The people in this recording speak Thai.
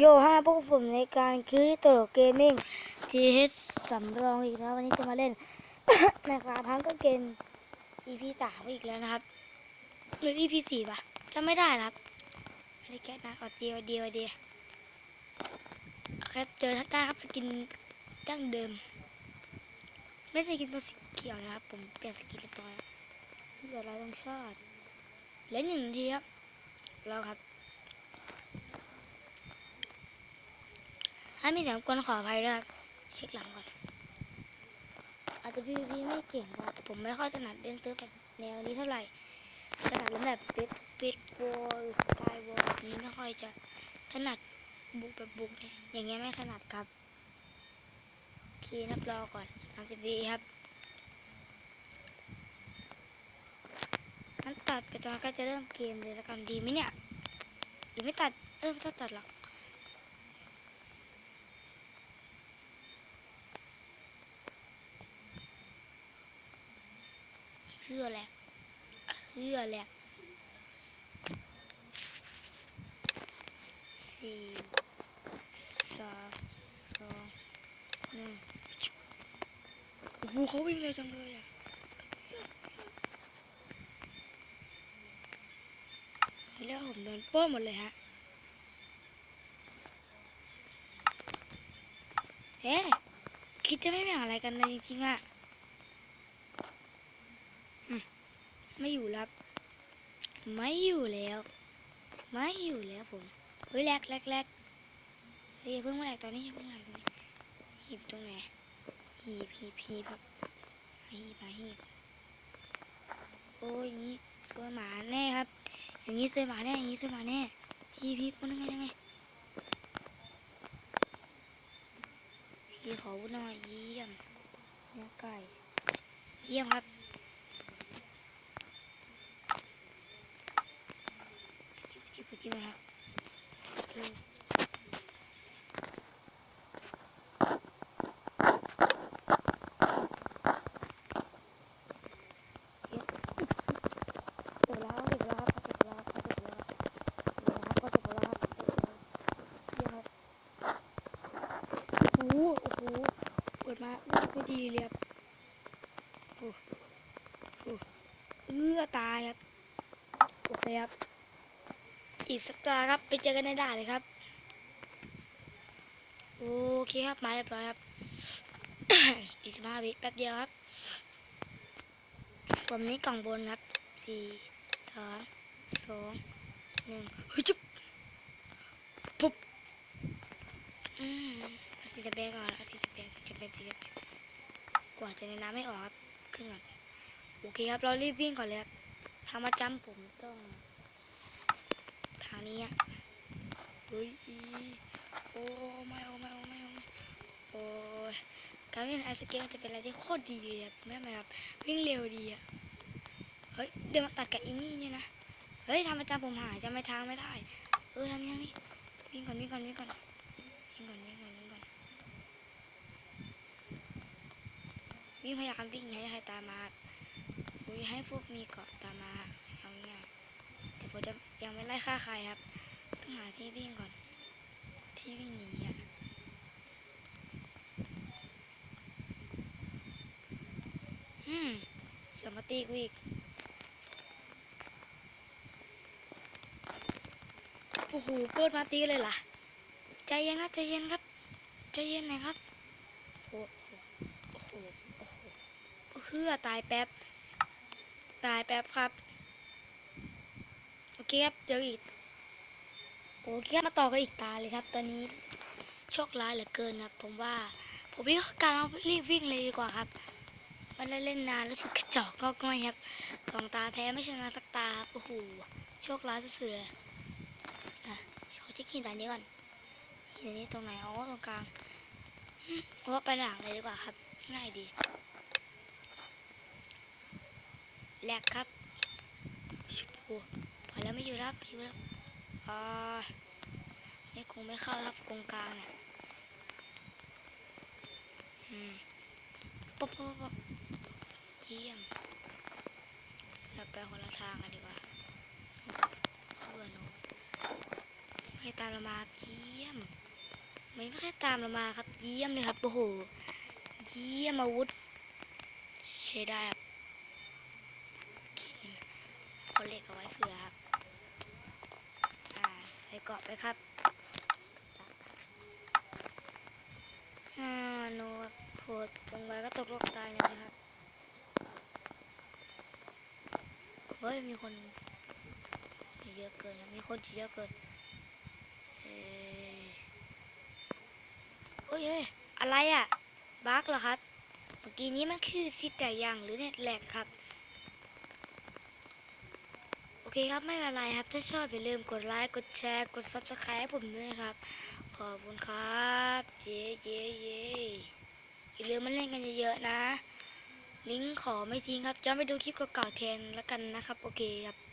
โยฮาพวกผมในการคลิโตเกมมิ่ง GH สำรองอีกแล้ววันนี้จะมาเล่นแมคลาพังก็เกม EP สามอีกแล้วนะครับ หรือ EP สี่ปะจะไม่ได้ครับอันนี้แค่นะอดเดียวเดียวเดียวครับเจอทักได้ครับสกินดั้งเดิม ไม่ใช่สกินตัวสีเขียวนะครับ ผมเปลี่ยนสกินเรียบร้อยแล้วเพื่อเราต้องชาติเล่นหนึ่งทีครับเราครับ ถ้ามีเสียงกวนขออภัยด้วยครับเช็คหลังก่อน อาจจะพี่พี่ไม่เก่งครับผมไม่ค่อยถนัดเล่นเซิร์ฟแบบแนวนี้เท่าไหร่ถนัดเล่นแบบปิดปิดวอลสกายวอลนี้ไม่ค่อยจะถนัดบุกแบบบุกเนี่ยอย่างเงี้ยไม่ถนัดครับโอเคนับรอก่อนสามสิบวิครับงั้นตัดไปตอนกล้จะเริ่มเกมเลยแล้วกันดีไหมเนี่ยหรือไม่ตัด เออไม่ต้องตัดหรอก เพื่อแหละเพื่อแหละสี่สามสองหนึ่งโอ้โหเขาวิ่งเร็วจังเลยอะแล้วผมโดนป้หมดเลยฮะเอ๊ะคิดจะไม่แบ่งอะไรกันเลยจริงๆอะ ไม่อยู่แล้วไม่อยู่แล้ว ไม่อยู่แล้วผม เฮ้ยแลกแลกแลกเฮ้ยเพิ่งมาแลกตอนนี้อย่าเพิ่งมาแลกตอนนี้หีบตรงไหนหีบหีบหีบครับหีบมาหีบโอ้ยอย่างนี้สวยหมาแน่ครับ อย่างนี้สวยหมาแน่อย่างนี้สวยหมาแน่หีบหีบมันยังไงยังไงหีบขอวุ้นหน่อยเยี่ยมเนื้อไก่เยี่ยมครับ จิบจิบนะครับดูเดี๋ยวแล้วเดี๋ยวแล้วครับเดี๋ยครับเดี๋ยวแล้วครับเดี๋ยวแล้วครับเดี๋ยวแล้วครับเดี๋ยวแล้วโอ้โอ้โหเปิดมาไม่ดีเลยครับโอ้โหเอื้อตายครับ โอเคครับ อีกสักตัวครับ ไปเจอกันในด่านเลยครับ โอเคครับมาเรียบร้อยครับ อีกสิบห้าวิแป๊บเดียวครับ ผมนี้กล่องบนครับสี่สามสองหนึ่งเฮ้ยจุ๊บปุ๊บอืมสีจะแบงก่อนสีจะแบงสีจะแบงสีจะแบงกว่าจะในน้ำไม่ออกครับ ขึ้นก่อนโอเคครับ เรารีบวิ่งก่อนเลยครับทามาจำผมต้อง ทางนี้อะเฮ้ยโอ้ไม่โอ้ไม่โอ้ไม่โอ้ไม่โอ้การวิ่งไอสเกตมันจะเป็นอะไรที่โคตรดีเลยอะแม่แม่ครับวิ่งเร็วดีอะเฮ้ยเดี๋ยวมาตัดกับอินนี่เนี่ยนะเฮ้ยทำประจำผมหายจำไม่ทางไม่ได้ เออทางนี้ทางนี้วิ่งก่อนวิ่งก่อนวิ่งก่อนวิ่งก่อนวิ่งก่อนวิ่งก่อนวิ่งพยายามวิ่งให้ใครตามมาอุ้ยให้พวกมีเกาะตามมาเอาเงี้ย แต่ผมจะ ยังไม่ไล่ฆ่าใครครับ ต้องหาที่วิ่งก่อน ที่วิ่งหนีอะอืมสมาตีกูอีก โอ้โหเปิดมาตีเลยล่ะ ใจเย็นนะใจเย็นครับ ใจเย็นหน่อยครับโอ้โหโอ้โหโอ้โหเพื่อตายแป๊บ ตายแป๊บครับ เคครับเจออีกโอเคครับมาต่อกันอีกตาเลยครับ ตอนนี้โชคร้ายเหลือเกินครับ ผมว่า ผมรีบการรีบวิ่งเลยดีกว่าครับ มันเล่นนานรู้สึกกระจอกงอกง่อยครับสองตาแพ้ไม่ชนะสักตาครับโอ้โหโชคร้ายสุดๆเลยอะขอเช็คหินตานี้ก่อนหินนี้ตรงไหนอ๋อตรงกลางเพราะว่าไปหลังเลยดีกว่าครับ ง่ายดีแลกครับชิบโอ้ แล้วไม่อยู่แล้วพิวแล้วอ่าไม่คงไม่เข้าครับกงกลางเนี่ยอืมป๊บป๊บป๊บเยี่ยมเราไปคนละทางกันดีกว่าเบื่อหนูให้ตามเรามาเยี่ยมไม่แค่ตามเรามาครับเยี่ยมเลยครับโอ้โหเยี่ยมอาวุธใช้ได้ครับโอเคนเอาเหล็กเอาไว้เผื่อครับ กราะไปครับอ่าโนครับโผล่ตรงไว้ก็ตกโลกตายเลยนะครับ เฮ้ย มีคนเยอะเกิน มีคนเยอะเกินเอ้ยโอ้ยเอ้ยอะไรอะบั๊กเหรอครับ เมื่อกี้นี้มันคือซิแต่ยังหรือเน็ตแหลกครับ เคครับไม่เป็นไรครับ ถ้าชอบอย่าลืมกดไลค์กดแชร์กด subscribe ให้ผมด้วยครับ ขอบคุณครับ เย้เย้เย้อย่าลืมมาเล่นกันเยอะๆนะ ลิงก์ขอไม่ทิ้งครับจะไปดูคลิปเก่าๆแทนแล้วกันนะครับ โอเคครับ